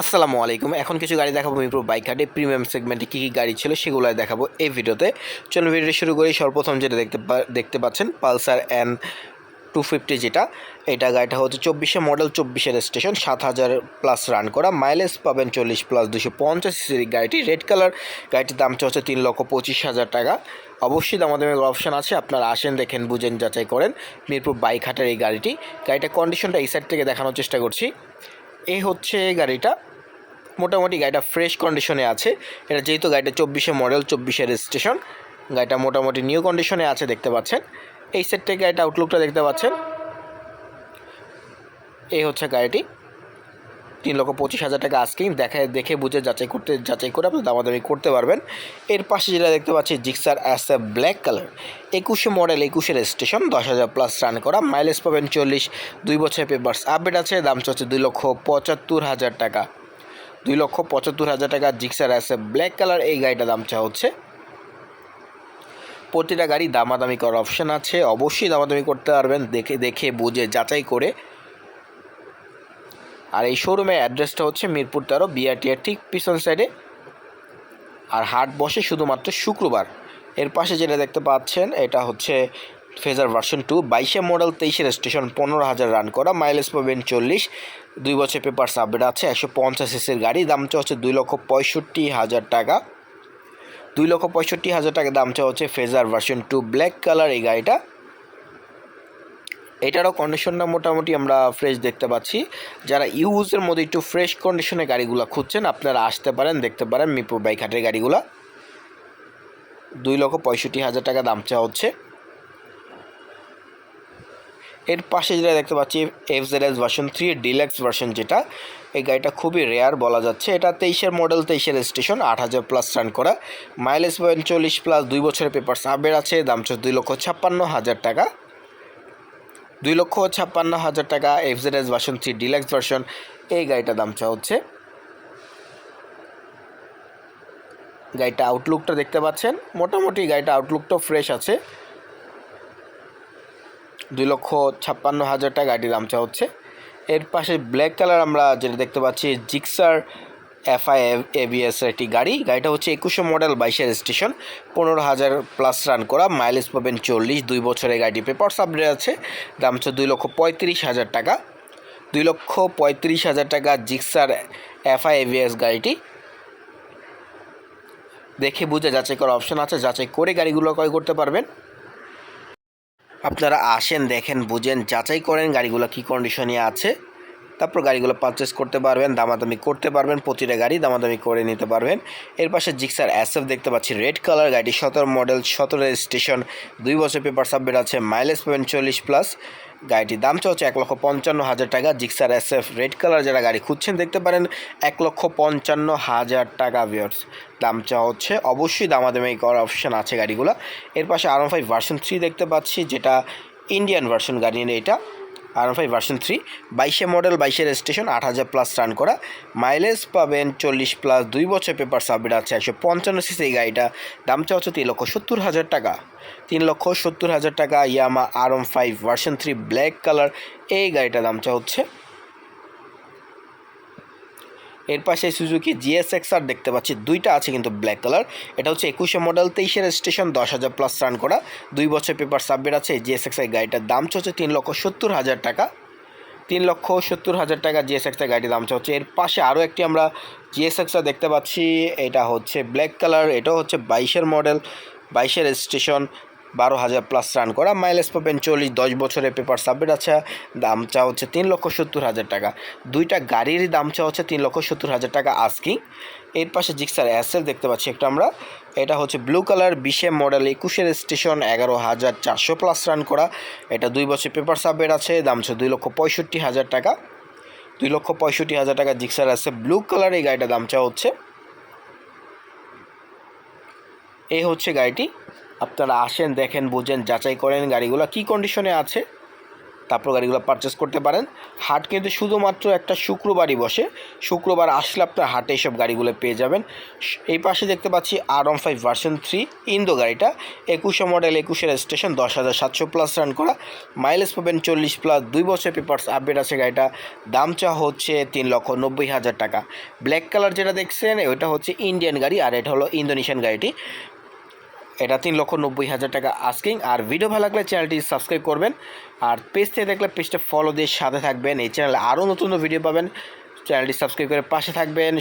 আসসালামু আলাইকুম। এখন কিছু গাড়ি দেখাবো মিরপুর বাইক হাটে প্রিমিয়াম সেগমেন্টে কী কী গাড়ি ছিল সেগুলো দেখাবো এই ভিডিওতে। চলুন ভিডিওটি শুরু করি। সর্বপ্রথম যেটা দেখতে দেখতে পাচ্ছেন, পালসার এন টু ফিফটি যেটা। এটা গাড়িটা হচ্ছে চব্বিশে মডেল, চব্বিশের স্টেশন, সাত হাজার প্লাস রান করা। মাইলেজ পাবেন চল্লিশ প্লাস দুশো পঞ্চাশ সিসির গাড়িটি। রেড কালার গাড়িটির দাম হচ্ছে তিন লক্ষ পঁচিশ হাজার টাকা। অবশ্যই দামাদামের অপশান আছে, আপনারা আসেন, দেখেন, বুঝেন, যাচাই করেন। মিরপুর বাইক হাটের এই গাড়িটি। গাড়িটার কন্ডিশনটা এই সাইড থেকে দেখানোর চেষ্টা করছি। এই হচ্ছে গাড়িটা। মোটামুটি গাড়িটা ফ্রেশ কন্ডিশনে আছে। এটা যেহেতু গাড়িটা চব্বিশে মডেল চব্বিশে রেজিস্ট্রেশন গাড়িটা মোটামুটি নিউ কন্ডিশনে আছে দেখতে পাচ্ছেন। এই সেট থেকে গাড়িটা আউটলুকটা দেখতে পাচ্ছেন। এই হচ্ছে গাড়িটি। তিন লক্ষ পঁচিশ হাজার টাকা আজকেই দেখা, দেখে বুঝে যাচাই করতে, যাচাই করে আপনি দামাদামি করতে পারবেন। এর পাশে যেটা দেখতে পাচ্ছি Gixxer as a black colour একুশে মডেল একুশের স্টেশন দশ হাজার প্লাস রান করা। মাইলেজ পাবেন চল্লিশ, দুই বছরের পেপার্স আপডেট আছে, দাম চলছে দুই লক্ষ পঁচাত্তর হাজার টাকা। দুই লক্ষ পঁচাত্তর হাজার টাকা Gixxer as a black colour এই গাড়িটা দাম চা হচ্ছে। প্রতিটা গাড়ি দামাদামি করার অপশান আছে, অবশ্যই দামাদামি করতে পারবেন, দেখে দেখে বুঝে যাচাই করে আর এই শোরুমের অ্যাড্রেসটা হচ্ছে মিরপুর তেরো বিআরটিআর ঠিক পিছন সাইডে আর হাট বসে শুধুমাত্র শুক্রবার। এর পাশে যেটা দেখতে পাচ্ছেন, এটা হচ্ছে ফেজার ভার্সন টু বাইশে মডেল তেইশের স্টেশন পনেরো হাজার রান করা মাইলেজ পাবেন চল্লিশ। দুই বছর পেপার সাবমিট আছে, একশো পঞ্চাশ এসের গাড়ি দামটা হচ্ছে দুই লক্ষ পঁয়ষট্টি হাজার টাকা। দুই লক্ষ পঁয়ষট্টি হাজার টাকা দামটা হচ্ছে Fazer version two black colour এই গাড়িটা। এটারও কন্ডিশনটা মোটামুটি আমরা ফ্রেশ দেখতে পাচ্ছি। যারা ইউজের মধ্যে একটু ফ্রেশ কন্ডিশনে গাড়িগুলো খুঁজছেন, আপনারা আসতে পারেন, দেখতে পারেন মিরপুর বাইক হাটের গাড়িগুলো। দুই লক্ষ পঁয়ষট্টি হাজার টাকা দাম চাওয়া হচ্ছে। এর পাশে যেটা দেখতে পাচ্ছি F Z S version three deluxe version যেটা, এই গাড়িটা খুবই রেয়ার বলা যাচ্ছে। এটা তেইশের মডেল তেইশের স্টেশন আট হাজার প্লাস রান করা। মাইলেজ পাবেন চল্লিশ প্লাস দুই বছরের পেপার সাবের আছে, দাম হচ্ছে দুই লক্ষ ছাপ্পান্ন হাজার টাকা। দুই লক্ষ ছাপ্পান্ন হাজার টাকা F Z S version three deluxe version এই গাড়িটার দাম চা হচ্ছে। গাড়িটা আউটলুকটা দেখতে পাচ্ছেন। মোটামুটি গাড়িটা আউটলুকটাও ফ্রেশ আছে। দুই লক্ষ ছাপ্পান্ন হাজার টাকা গাড়ির দাম চা হচ্ছে। এর পাশে ব্ল্যাক কালার আমরা যেটা দেখতে পাচ্ছি জিক্সার এফআই এভিএস একটি গাড়ি। গাড়িটা হচ্ছে একুশে মডেল বাইশের স্টেশন পনেরো হাজার প্লাস রান করা মাইলেজ পাবেন চল্লিশ, দুই বছরের গাড়ি পেপার সাবডেট আছে। দাম হচ্ছে দুই লক্ষ পঁয়ত্রিশ হাজার টাকা। দুই লক্ষ পঁয়ত্রিশ হাজার টাকা জিক্সার এফআই এভিএস গাড়িটি। দেখে বুঝে যাচাই করার অপশন আছে। যাচাই করে গাড়িগুলো ক্রয় করতে পারবেন। আপনারা আসেন, দেখেন, বুঝেন, যাচাই করেন গাড়িগুলো কী কন্ডিশনে আছে। তারপর গাড়িগুলো পারচেস করতে পারবেন, দামাদামি করতে পারবেন, প্রতিটা গাড়ি দামাদামি করে নিতে পারবেন। এর পাশে জিক্সার অ্যাসএফ দেখতে পাচ্ছি রেড কালার গাড়ি সতেরো মডেল সতেরো স্টেশন দুই বছর পেপার সাবমিট আছে মাইলেজ পাবেন চল্লিশ প্লাস গাড়িটির দাম চলছে এক লক্ষ পঞ্চান্ন হাজার টাকা জিক্সার এসএফ রেড কালার যারা গাড়ি খুঁজছেন দেখতে পারেন, এক লক্ষ পঞ্চান্ন হাজার টাকা ভিওর্স দাম চা হচ্ছে অবশ্যই দামাদামি করার অপশান আছে গাড়িগুলো। এর পাশে আর ফাইভ ভার্সন থ্রি দেখতে পাচ্ছি, যেটা ইন্ডিয়ান ভার্সন গাড়ি এটা আর ফাইভ ভার্সন থ্রি বাইশে মডেল বাইশের স্টেশন আট হাজার প্লাস রান করা। মাইলেজ পাবেন চল্লিশ প্লাস দুই বছর পেপার সাবমিট আছে, একশো পঞ্চান্ন সিসি এই গাড়িটা। দাম চা হচ্ছে তিন লক্ষ সত্তর হাজার টাকা। তিন লক্ষ সত্তর হাজার টাকা Yamaha R five version three black colour এই গাড়িটা দাম চা হচ্ছে এর পাশে সুজুকি জিএসএক্স আর দেখতে পাচ্ছি দুইটা আছে কিন্তু ব্ল্যাক কালার এটা হচ্ছে একুশে মডেল তেইশের স্টেশন দশ হাজার প্লাস রান করা। দুই বছর পেপার সাবমিট আছে জিএসএক্স এই গাড়িটার দাম হচ্ছে তিন লক্ষ সত্তর হাজার টাকা। তিন লক্ষ সত্তর হাজার টাকা জিএসএক্সের গাড়ির দাম হচ্ছে এর পাশে আরও একটি আমরা জিএসএক্সটা দেখতে পাচ্ছি, এটা হচ্ছে ব্ল্যাক কালার এটাও হচ্ছে বাইশের মডেল বাইশের স্টেশন বারো হাজার প্লাস রান করা। মাইলেজ পাবেন চল্লিশ, দশ বছরের পেপার সাবমিট আছে। দাম চা হচ্ছে তিন লক্ষ সত্তর হাজার টাকা। দুইটা গাড়ির দাম চা হচ্ছে তিন লক্ষ সত্তর হাজার টাকা আস্কিং এর পাশে জিক্সার অ্যাসেল দেখতে পাচ্ছি একটা আমরা। এটা হচ্ছে ব্লু কালার বিশে মডেল একুশের স্টেশন এগারো হাজার চারশো প্লাস রান করা। এটা দুই বছর পেপার সাবমিট আছে। দাম হচ্ছে দুই লক্ষ পঁয়ষট্টি হাজার টাকা। দুই লক্ষ পঁয়ষট্টি হাজার টাকা জিক্সার আছে ব্লু কালার এই গাড়িটার দাম চা হচ্ছে। এই হচ্ছে গাড়িটি। আপনারা আসেন, দেখেন, বুঝেন, যাচাই করেন গাড়িগুলো কী কন্ডিশনে আছে, তারপর গাড়িগুলো পারচেস করতে পারেন। হাট কিন্তু শুধুমাত্র একটা শুক্রবারই বসে। শুক্রবার আসলে আপনার হাটে এইসব গাড়িগুলো পেয়ে যাবেন। এই পাশে দেখতে পাচ্ছি R one five version three Indo গাড়িটা। একুশে মডেল একুশের স্টেশন দশ হাজার সাতশো প্লাস রান করা। মাইলেজ পাবেন চল্লিশ প্লাস দুই বছর পেপার্স আপডেট আছে গাড়িটা। দাম চা হচ্ছে তিন লক্ষ নব্বই হাজার টাকা। ব্ল্যাক কালার যেটা দেখছেন ওইটা হচ্ছে ইন্ডিয়ান গাড়ি, আর এটা হলো ইন্দোনেশিয়ান গাড়িটি। এটা তিন লক্ষ নব্বই হাজার টাকা আস্কিং আর ভিডিও ভালো লাগলে চ্যানেলটি সাবস্ক্রাইব করবেন। আর পেজ থেকে দেখলে পেজটা ফলো দিয়ে সাথে থাকবেন। এই চ্যানেলে আরও নতুন ভিডিও পাবেন। চ্যানেলটি সাবস্ক্রাইব করে পাশে থাকবেন।